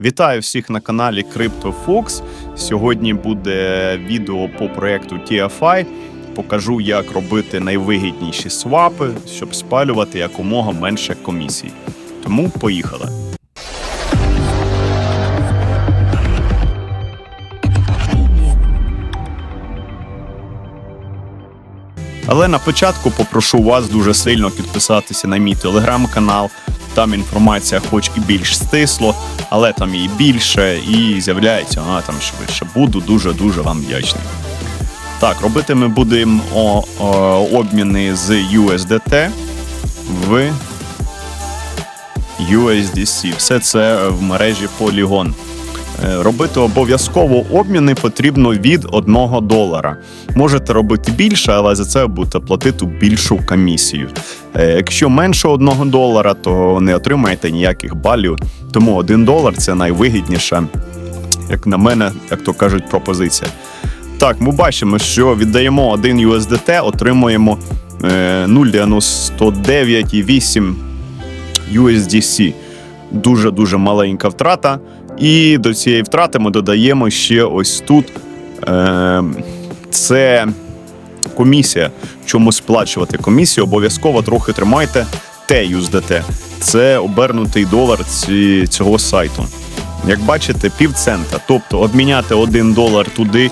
Вітаю всіх на каналі CryptoFox. Сьогодні буде відео по проекту TFI. Покажу, як робити найвигідніші свапи, щоб спалювати якомога менше комісій. Тому поїхали. Але на початку попрошу вас дуже сильно підписатися на мій телеграм-канал. Там інформація, хоч і більш стисло, але там і більше і з'являється вона там швидше. Буду дуже дуже вам вдячний. Так, робити ми будемо обміни з USDT в USDC. Все це в мережі Polygon. Е, Робити обов'язково обміни потрібно від 1 долара. Можете робити більше, але за це будете платити більшу комісію. Е, Якщо менше 1 долара, то не отримаєте ніяких балів. Тому 1 долар це найвигідніша, як на мене, як то кажуть, пропозиція. Так, ми бачимо, що віддаємо 1 USDT, отримуємо е, 0,99,8 USDC. Дуже-дуже маленька втрата. І до цієї втрати ми додаємо ще ось тут. Е, це комісія. Чому сплачувати комісію? Обов'язково трохи тримайте TUSDT. Це обернутий долар цього сайту. Як бачите, півцента. Тобто обміняти 1 долар туди,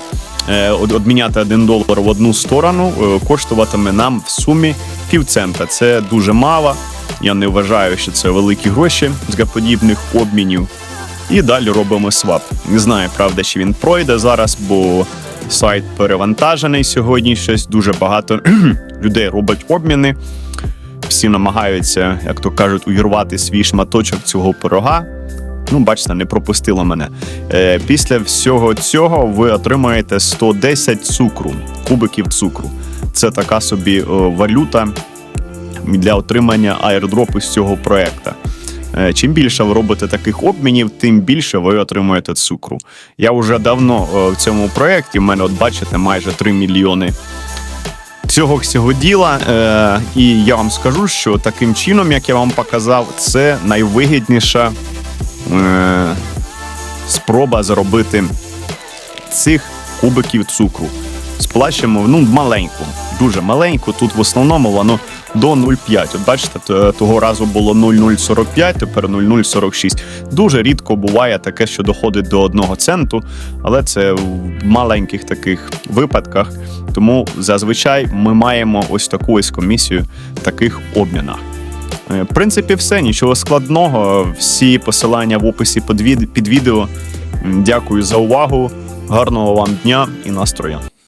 е, обміняти 1 долар в одну сторону е, коштуватиме нам в сумі півцента. Це дуже мало. Я не вважаю, що це великі гроші з подібних обмінів. І далі робимо свап. Не знаю, правда, чи він пройде зараз, бо сайт перевантажений сьогодні. Щось дуже багато людей робить обміни. Всі намагаються, як то кажуть, увірвати свій шматочок цього пирога. Ну, бачите, не пропустило мене. Е, після всього цього ви отримаєте 110 цукру, кубиків цукру. Це така собі е, валюта для отримання аірдропу з цього проекту. Е, Чим більше ви робите таких обмінів, тим більше ви отримуєте цукру. Я вже давно е, в цьому проєкті, в мене, от бачите, майже 3 мільйони цього всього діла. Е, і я вам скажу, що таким чином, як я вам показав, це найвигідніша спроба заробити цих кубиків цукру. Сплачуємо ну, маленьку, дуже маленьку. Тут в основному воно до 0,5. От бачите, того разу було 0,045, тепер 0,046. Дуже рідко буває таке, що доходить до 1 центу, але це в маленьких таких випадках. Тому зазвичай ми маємо ось таку ось комісію в таких обмінах. Е, В принципі, все, нічого складного. Всі посилання в описі під відео. Дякую за увагу. Гарного вам дня і настрою.